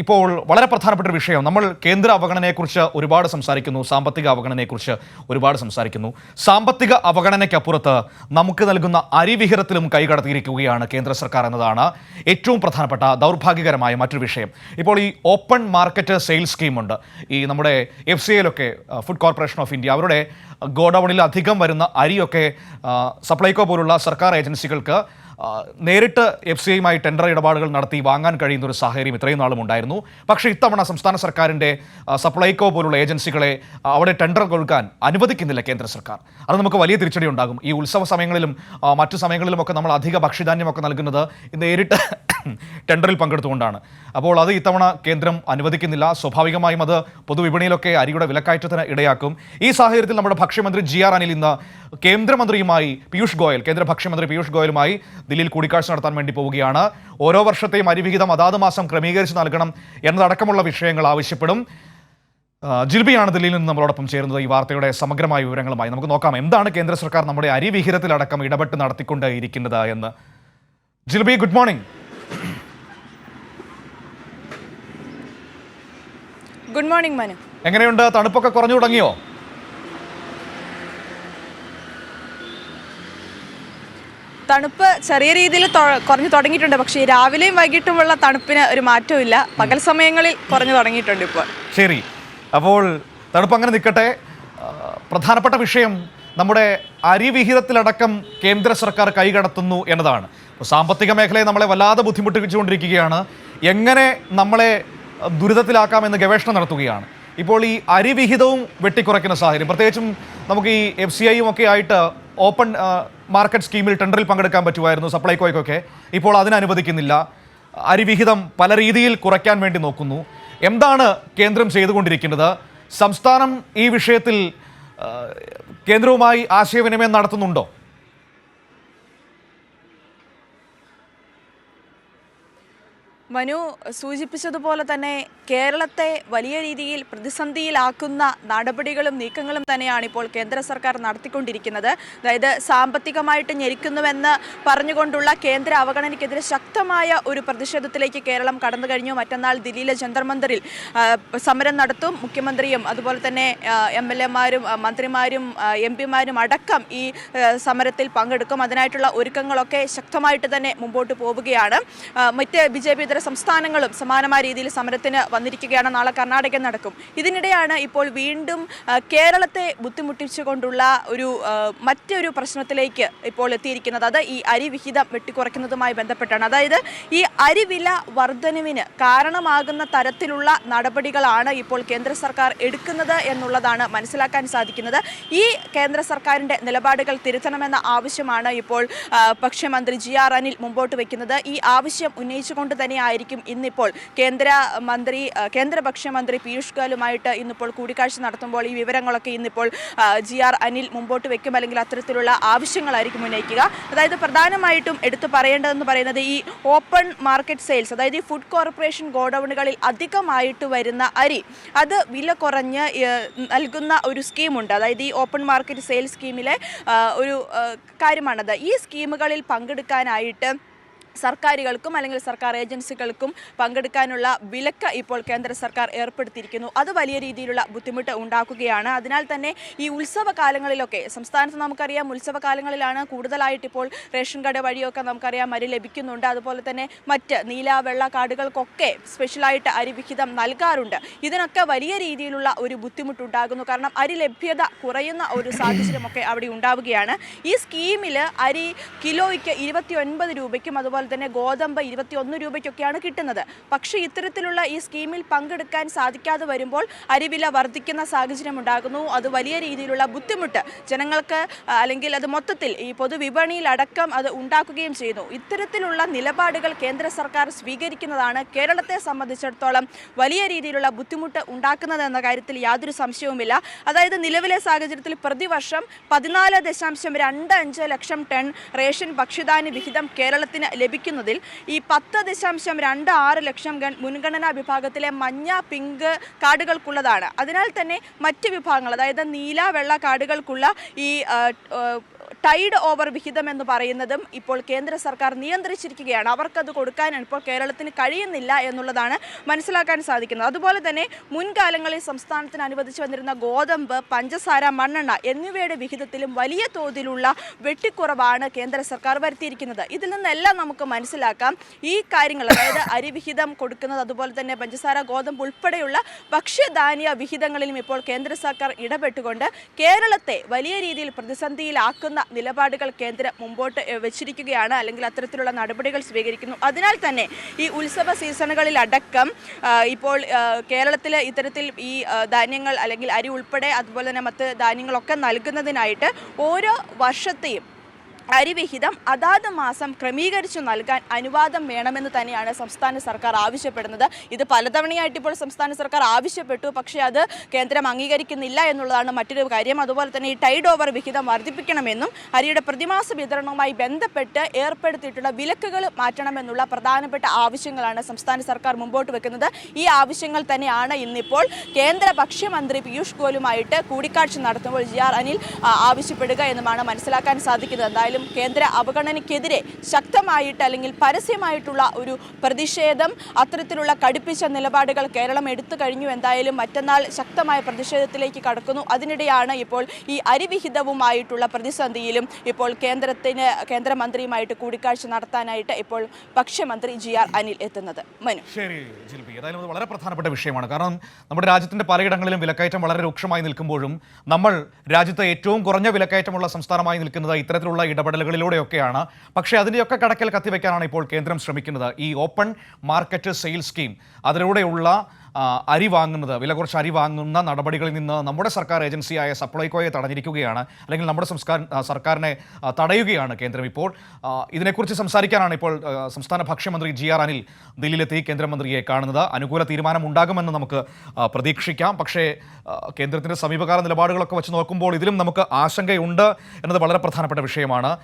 ഇപ്പോൾ വളരെ പ്രധാനപ്പെട്ട ഒരു വിഷയം. നമ്മൾ കേന്ദ്ര അവഗണനയെക്കുറിച്ച് ഒരുപാട് സംസാരിക്കുന്നു. സാമ്പത്തിക അവഗണനയെക്കുറിച്ച് ഒരുപാട് സംസാരിക്കുന്നു. സാമ്പത്തിക അവഗണനയ്ക്കപ്പുറത്ത് നമുക്ക് നൽകുന്ന അരിവിഹിതത്തിലും കൈകടത്തിയിരിക്കുകയാണ് കേന്ദ്ര സർക്കാർ എന്നതാണ് ഏറ്റവും പ്രധാനപ്പെട്ട ദൗർഭാഗ്യകരമായ മറ്റൊരു വിഷയം. ഇപ്പോൾ ഈ ഓപ്പൺ മാർക്കറ്റ് സെയിൽസ് സ്കീമുണ്ട്. ഈ നമ്മുടെ എഫ് സി എയിലൊക്കെ ഫുഡ് കോർപ്പറേഷൻ ഓഫ് ഇന്ത്യ അവരുടെ ഗോഡൌണിൽ അധികം വരുന്ന അരിയൊക്കെ സപ്ലൈകോ പോലുള്ള സർക്കാർ ഏജൻസികൾക്ക് നേരിട്ട് എഫ് സി ഐയുമായി ടെൻഡർ ഇടപാടുകൾ നടത്തി വാങ്ങാൻ കഴിയുന്ന ഒരു സാഹചര്യം ഇത്രയും നാളും ഉണ്ടായിരുന്നു. പക്ഷേ ഇത്തവണ സംസ്ഥാന സർക്കാരിന്റെ സപ്ലൈകോ പോലുള്ള ഏജൻസികളെ അവിടെ ടെൻഡർ കൊടുക്കാൻ അനുവദിക്കുന്നില്ല കേന്ദ്ര സർക്കാർ. അത് നമുക്ക് വലിയ തിരിച്ചടി ഉണ്ടാകും. ഈ ഉത്സവ സമയങ്ങളിലും മറ്റു സമയങ്ങളിലുമൊക്കെ നമ്മൾ അധിക ഭക്ഷ്യധാന്യമൊക്കെ നൽകുന്നത് നേരിട്ട് ടെൻഡറിൽ പങ്കെടുത്തുകൊണ്ടാണ്. അപ്പോൾ അത് ഇത്തവണ കേന്ദ്രം അനുവദിക്കുന്നില്ല. സ്വാഭാവികമായും അത് പൊതുവിപണിയിലൊക്കെ അരിയുടെ വിലക്കയറ്റത്തിന് ഇടയാക്കും. ഈ സാഹചര്യത്തിൽ നമ്മുടെ ഭക്ഷ്യമന്ത്രി ജി ആർ അനിൽ ഇന്ന് കേന്ദ്രമന്ത്രിയുമായി പീയൂഷ് ഗോയൽ കേന്ദ്ര ഭക്ഷ്യമന്ത്രി പീയൂഷ് ഗോയലുമായി ദില്ലിയിൽ കൂടിക്കാഴ്ച നടത്താൻ വേണ്ടി പോവുകയാണ്. ഓരോ വർഷത്തെയും അരിവിഹിതം അതാത് മാസം ക്രമീകരിച്ച് നൽകണം എന്നതടക്കമുള്ള വിഷയങ്ങൾ ആവശ്യപ്പെടും. ജിൽബിയാണ് ദില്ലിയിൽ നിന്ന് നമ്മളോടൊപ്പം ചേരുന്നത് ഈ വാർത്തയുടെ സമഗ്രമായ വിവരങ്ങളുമായി. നമുക്ക് നോക്കാം എന്താണ് കേന്ദ്ര സർക്കാർ നമ്മുടെ അരിവിഹിതത്തിലടക്കം ഇടപെട്ട് നടത്തിക്കൊണ്ട് ഇരിക്കുന്നത് എന്ന്. Jilby good morning good morning Manu. എങ്ങനെയുണ്ട്? തണുപ്പൊക്കെ കുറഞ്ഞു തുടങ്ങിയോ? തണുപ്പ് ചെറിയ രീതിയിൽ കുറഞ്ഞു തുടങ്ങിയിട്ടുണ്ട്. പക്ഷേ രാവിലെയും വൈകിട്ടുമുള്ള തണുപ്പിന് ഒരു മാറ്റവും ഇല്ല. പകൽ സമയങ്ങളിൽ കുറഞ്ഞു തുടങ്ങിയിട്ടുണ്ട് ഇപ്പോൾ. ശരി. അപ്പോൾ തണുപ്പ് അങ്ങനെ നിൽക്കട്ടെ. പ്രധാനപ്പെട്ട വിഷയം നമ്മുടെ അരിവിഹിതത്തിലടക്കം കേന്ദ്ര സർക്കാർ കൈകടത്തുന്നു എന്നതാണ്. സാമ്പത്തിക മേഖലയെ നമ്മളെ വല്ലാതെ ബുദ്ധിമുട്ടിച്ചുകൊണ്ടിരിക്കുകയാണ്. എങ്ങനെ നമ്മളെ ദുരിതത്തിലാക്കാമെന്ന് ഗവേഷണം നടത്തുകയാണ്. ഇപ്പോൾ ഈ അരിവിഹിതവും വെട്ടിക്കുറയ്ക്കുന്ന സാഹചര്യം പ്രത്യേകിച്ചും നമുക്ക് ഈ എഫ് സി ഐയും ഒക്കെ ആയിട്ട് ഓപ്പൺ മാർക്കറ്റ് സ്കീമിൽ ടെൻഡറിൽ പങ്കെടുക്കാൻ പറ്റുമായിരുന്നു സപ്ലൈകോയ്ക്കൊക്കെ. ഇപ്പോൾ അതിനനുവദിക്കുന്നില്ല അരിവിഹിതം പല രീതിയിൽ കുറയ്ക്കാൻ വേണ്ടി നോക്കുന്നു. എന്താണ് കേന്ദ്രം ചെയ്തുകൊണ്ടിരിക്കുന്നത്? സംസ്ഥാനം ഈ വിഷയത്തിൽ കേന്ദ്രവുമായി ആശയവിനിമയം നടത്തുന്നുണ്ടോ? മനു സൂചിപ്പിച്ചതുപോലെ തന്നെ കേരളത്തെ വലിയ രീതിയിൽ പ്രതിസന്ധിയിലാക്കുന്ന നടപടികളും നീക്കങ്ങളും തന്നെയാണ് ഇപ്പോൾ കേന്ദ്ര സർക്കാർ നടത്തിക്കൊണ്ടിരിക്കുന്നത്. അതായത് സാമ്പത്തികമായിട്ട് ഞെരുക്കുന്നുവെന്ന് പറഞ്ഞുകൊണ്ടുള്ള കേന്ദ്ര അവഗണനയ്ക്കെതിരെ ശക്തമായ ഒരു പ്രതിഷേധത്തിലേക്ക് കേരളം കടന്നു കഴിഞ്ഞു. മറ്റന്നാൾ ദില്ലിയിലെ ജന്തർമന്ദറിൽ സമരം നടത്തും. മുഖ്യമന്ത്രിയും അതുപോലെ തന്നെ എം എൽ എമാരും മന്ത്രിമാരും എം പിമാരും അടക്കം ഈ സമരത്തിൽ പങ്കെടുക്കും. അതിനായിട്ടുള്ള ഒരുക്കങ്ങളൊക്കെ ശക്തമായിട്ട് തന്നെ മുമ്പോട്ട് പോവുകയാണ്. മറ്റ് ബി ജെ പി ഇതര സംസ്ഥാനങ്ങളും സമാനമായ രീതിയിൽ സമരത്തിന് വന്നിരിക്കുകയാണ്. നാളെ കർണാടക നടക്കും. ഇതിനിടെയാണ് ഇപ്പോൾ വീണ്ടും കേരളത്തെ ബുദ്ധിമുട്ടിച്ചുകൊണ്ടുള്ള ഒരു മറ്റൊരു പ്രശ്നത്തിലേക്ക് ഇപ്പോൾ എത്തിയിരിക്കുന്നത്. അത് ഈ അരി വിഹിതം വെട്ടിക്കുറയ്ക്കുന്നതുമായി ബന്ധപ്പെട്ടാണ്. അതായത് ഈ അരിവില വർധനവിന് കാരണമാകുന്ന തരത്തിലുള്ള നടപടികളാണ് ഇപ്പോൾ കേന്ദ്ര സർക്കാർ എടുക്കുന്നത് എന്നുള്ളതാണ് മനസ്സിലാക്കാൻ സാധിക്കുന്നത്. ഈ കേന്ദ്ര സർക്കാരിന്റെ നിലപാടുകൾ തിരുത്തണമെന്ന ആവശ്യമാണ് ഇപ്പോൾ ഭക്ഷ്യമന്ത്രി ജി ആർ അനിൽ മുമ്പോട്ട് വയ്ക്കുന്നത് ഈ ആവശ്യം ഉന്നയിച്ചുകൊണ്ട് തന്നെയായിരിക്കും ഇന്നിപ്പോൾ. കേന്ദ്ര മന്ത്രി ആ, മന്ത്രി പീയൂഷ് ഗോയലുമായിട്ട് ഇന്നിപ്പോൾ കൂടിക്കാഴ്ച നടത്തുമ്പോൾ ഈ വിവരങ്ങളൊക്കെ ഇന്നിപ്പോൾ ജി ആർ അനിൽ മുമ്പോട്ട് വെക്കും അല്ലെങ്കിൽ അത്തരത്തിലുള്ള ആവശ്യങ്ങളായിരിക്കും ഉന്നയിക്കുക. അതായത് പ്രധാനമായിട്ടും എടുത്തു പറയേണ്ടതെന്ന് പറയുന്നത് ഈ ഓപ്പൺ മാർക്കറ്റ് സെയിൽസ് അതായത് ഈ ഫുഡ് കോർപ്പറേഷൻ ഗോഡൌണുകളിൽ അധികമായിട്ട് വരുന്ന അരി അത് വില കുറഞ്ഞ് നൽകുന്ന ഒരു സ്കീമുണ്ട്. അതായത് ഈ ഓപ്പൺ മാർക്കറ്റ് സെയിൽസ് സ്കീമിലെ ഒരു കാര്യമാണത്. ഈ സ്കീമുകളിൽ പങ്കെടുക്കാനായിട്ട് സർക്കാരുകൾക്കും അല്ലെങ്കിൽ സർക്കാർ ഏജൻസികൾക്കും പങ്കെടുക്കാനുള്ള വിലക്ക് ഇപ്പോൾ കേന്ദ്ര സർക്കാർ ഏർപ്പെടുത്തിയിരിക്കുന്നു. അത് വലിയ രീതിയിലുള്ള ബുദ്ധിമുട്ട് ഉണ്ടാക്കുകയാണ്. അതിനാൽ തന്നെ ഈ ഉത്സവ കാലങ്ങളിലൊക്കെ സംസ്ഥാനത്ത് നമുക്കറിയാം ഉത്സവ കാലങ്ങളിലാണ് കൂടുതലായിട്ട് ഇപ്പോൾ റേഷൻ കട വഴിയൊക്കെ നമുക്കറിയാം അരി ലഭിക്കുന്നുണ്ട്. അതുപോലെ തന്നെ മറ്റ് നീല വെള്ള കാർഡുകൾക്കൊക്കെ സ്പെഷ്യലായിട്ട് അരി വിഹിതം നൽകാറുണ്ട്. ഇതിനൊക്കെ വലിയ രീതിയിലുള്ള ഒരു ബുദ്ധിമുട്ടുണ്ടാകുന്നു. കാരണം അരി ലഭ്യത കുറയുന്ന ഒരു സാഹചര്യമൊക്കെ അവിടെ ഉണ്ടാവുകയാണ്. ഈ സ്കീമിൽ അരി കിലോയ്ക്ക് ഇരുപത്തി രൂപയ്ക്കും അതുപോലെ തന്നെ ഗോതമ്പ് ഇരുപത്തി ഒന്ന് രൂപയ്ക്കൊക്കെയാണ് കിട്ടുന്നത്. പക്ഷേ ഇത്തരത്തിലുള്ള ഈ സ്കീമിൽ പങ്കെടുക്കാൻ സാധിക്കാതെ വരുമ്പോൾ അരിവില വർദ്ധിക്കുന്ന സാഹചര്യം ഉണ്ടാകുന്നു. അത് വലിയ രീതിയിലുള്ള ബുദ്ധിമുട്ട് ജനങ്ങൾക്ക് അല്ലെങ്കിൽ അത് മൊത്തത്തിൽ ഈ പൊതുവിപണിയിൽ അടക്കം അത് ഉണ്ടാക്കുകയും ചെയ്യുന്നു. ഇത്തരത്തിലുള്ള നിലപാടുകൾ കേന്ദ്ര സർക്കാർ സ്വീകരിക്കുന്നതാണ് കേരളത്തെ സംബന്ധിച്ചിടത്തോളം വലിയ രീതിയിലുള്ള ബുദ്ധിമുട്ട് ഉണ്ടാക്കുന്നത് എന്ന കാര്യത്തിൽ യാതൊരു സംശയവുമില്ല. അതായത് നിലവിലെ സാഹചര്യത്തിൽ പ്രതിവർഷം പതിനാല് ദശാംശം രണ്ട് അഞ്ച് ലക്ഷം ടൺ റേഷൻ ഭക്ഷ്യധാന്യ വിഹിതം കേരളത്തിന് ലഭിക്കുന്നതിൽ ഈ പത്ത് ദശാംശം രണ്ട് ആറ് ലക്ഷം ഗൺ മുൻഗണനാ വിഭാഗത്തിലെ മഞ്ഞ പിങ്ക് കാർഡുകൾക്കുള്ളതാണ്. അതിനാൽ തന്നെ മറ്റ് വിഭാഗങ്ങൾ അതായത് നീല വെള്ള കാർഡുകൾക്കുള്ള ഈ ടൈഡ് ഓവർ വിഹിതം എന്ന് പറയുന്നതും ഇപ്പോൾ കേന്ദ്ര സർക്കാർ നിയന്ത്രിച്ചിരിക്കുകയാണ്. അവർക്കത് കൊടുക്കാൻ ഇപ്പോൾ കേരളത്തിന് കഴിയുന്നില്ല എന്നുള്ളതാണ് മനസ്സിലാക്കാൻ സാധിക്കുന്നത്. അതുപോലെ തന്നെ മുൻകാലങ്ങളിൽ സംസ്ഥാനത്തിന് അനുവദിച്ചു വന്നിരുന്ന ഗോതമ്പ് പഞ്ചസാര മണ്ണെണ്ണ എന്നിവയുടെ വിഹിതത്തിലും വലിയ തോതിലുള്ള വെട്ടിക്കുറവാണ് കേന്ദ്ര സർക്കാർ വരുത്തിയിരിക്കുന്നത്. ഇതിൽ നിന്നെല്ലാം നമുക്ക് മനസ്സിലാക്കാം ഈ കാര്യങ്ങൾ അതായത് അരിവിഹിതം കൊടുക്കുന്നത് അതുപോലെ തന്നെ പഞ്ചസാര ഗോതമ്പ് ഉൾപ്പെടെയുള്ള ഭക്ഷ്യധാന്യ വിഹിതങ്ങളിലും ഇപ്പോൾ കേന്ദ്ര സർക്കാർ ഇടപെട്ടുകൊണ്ട് കേരളത്തെ വലിയ രീതിയിൽ പ്രതിസന്ധിയിലാക്കുന്ന നിലപാടുകൾ കേന്ദ്രം മുമ്പോട്ട് വെച്ചിരിക്കുകയാണ്. അല്ലെങ്കിൽ അത്തരത്തിലുള്ള നടപടികൾ സ്വീകരിക്കുന്നു. അതിനാൽ തന്നെ ഈ ഉത്സവ സീസണുകളിൽ അടക്കം ഇപ്പോൾ കേരളത്തിൽ ഇത്തരത്തിൽ ഈ ധാന്യങ്ങൾ അല്ലെങ്കിൽ അരി ഉൾപ്പെടെ അതുപോലെ തന്നെ മറ്റ് ധാന്യങ്ങളൊക്കെ നൽകുന്നതിനായിട്ട് ഓരോ വർഷത്തെയും അരിവിഹിതം അതാത് മാസം ക്രമീകരിച്ചു നൽകാൻ അനുവാദം വേണമെന്ന് തന്നെയാണ് സംസ്ഥാന സർക്കാർ ആവശ്യപ്പെടുന്നത്. ഇത് പലതവണയായിട്ട് ഇപ്പോൾ സംസ്ഥാന സർക്കാർ ആവശ്യപ്പെട്ടു. പക്ഷേ അത് കേന്ദ്രം അംഗീകരിക്കുന്നില്ല എന്നുള്ളതാണ് മറ്റൊരു കാര്യം. അതുപോലെ തന്നെ ഈ ടൈഡ് ഓവർ വിഹിതം വർദ്ധിപ്പിക്കണമെന്നും അരിയുടെ പ്രതിമാസ വിതരണവുമായി ബന്ധപ്പെട്ട് ഏർപ്പെടുത്തിയിട്ടുള്ള വിലക്കുകൾ മാറ്റണമെന്നുള്ള പ്രധാനപ്പെട്ട ആവശ്യങ്ങളാണ് സംസ്ഥാന സർക്കാർ മുമ്പോട്ട് വെക്കുന്നത്. ഈ ആവശ്യങ്ങൾ തന്നെയാണ് ഇന്നിപ്പോൾ കേന്ദ്ര ഭക്ഷ്യമന്ത്രി പീയൂഷ് ഗോയലുമായിട്ട് കൂടിക്കാഴ്ച നടത്തുമ്പോൾ ജി ആർ അനിൽ ആവശ്യപ്പെടുക എന്നുമാണ് മനസ്സിലാക്കാൻ സാധിക്കുന്നത്. എന്തായാലും കേന്ദ്ര അവഗണനയ്ക്കെതിരെ ശക്തമായിട്ട് അല്ലെങ്കിൽ പരസ്യമായിട്ടുള്ള ഒരു പ്രതിഷേധം അത്തരത്തിലുള്ള കടുപ്പിച്ച നിലപാടുകൾ കേരളം എടുത്തു കഴിഞ്ഞു. എന്തായാലും മറ്റന്നാൾ ശക്തമായ പ്രതിഷേധത്തിലേക്ക് കടക്കുന്നു. അതിനിടെയാണ് ഇപ്പോൾ ഈ അരിവിഹിതവുമായിട്ടുള്ള പ്രതിസന്ധിയിലും ഇപ്പോൾ കേന്ദ്രത്തിന് കേന്ദ്രമന്ത്രിയുമായിട്ട് കൂടിക്കാഴ്ച നടത്താനായിട്ട് ഇപ്പോൾ ഭക്ഷ്യമന്ത്രി ജി ആർ അനിൽ എത്തുന്നത്. മനു. ശരി ജിൽബി ഏതായാലും അത് വളരെ പ്രധാനപ്പെട്ട വിഷയമാണ്. കാരണം നമ്മുടെ രാജ്യത്തിന്റെ പലയിടങ്ങളിലും വിലക്കയറ്റം വളരെ രൂക്ഷമായി നിൽക്കുമ്പോഴും നമ്മൾ രാജ്യത്തെ ഏറ്റവും കുറഞ്ഞ വിലക്കയറ്റമുള്ള സംസ്ഥാനമായി നിൽക്കുന്നത് ഇത്തരത്തിലുള്ള ഇടപെടലുകളിലൂടെയൊക്കെയാണ്. പക്ഷേ അതിന്റെയൊക്കെ കടക്കൽ കത്തിവെക്കാനാണ് ഇപ്പോൾ കേന്ദ്രം ശ്രമിക്കുന്നത്. ഈ ഓപ്പൺ മാർക്കറ്റ് സെയിൽ സ്കീം. അതിലൂടെയുള്ള അരി വാങ്ങുന്നത് വില കുറച്ച് അരി വാങ്ങുന്ന നടപടികളിൽ നിന്ന് നമ്മുടെ സർക്കാർ ഏജൻസിയായ സപ്ലൈകോയെ തടഞ്ഞിരിക്കുകയാണ് അല്ലെങ്കിൽ നമ്മുടെ സംസ്കാര സർക്കാരിനെ തടയുകയാണ് കേന്ദ്രം ഇപ്പോൾ. ഇതിനെക്കുറിച്ച് സംസാരിക്കാനാണ് ഇപ്പോൾ സംസ്ഥാന ഭക്ഷ്യമന്ത്രി ജി ആർ അനിൽ ദില്ലിയിലെത്തി കേന്ദ്രമന്ത്രിയെ കാണുന്നത്. അനുകൂല തീരുമാനം ഉണ്ടാകുമെന്ന് നമുക്ക് പ്രതീക്ഷിക്കാം. പക്ഷേ കേന്ദ്രത്തിന്റെ സമീപകാല നിലപാടുകളൊക്കെ വെച്ച് നോക്കുമ്പോൾ ഇതിലും നമുക്ക് ആശങ്കയുണ്ട് എന്നത് വളരെ പ്രധാനപ്പെട്ട വിഷയമാണ്.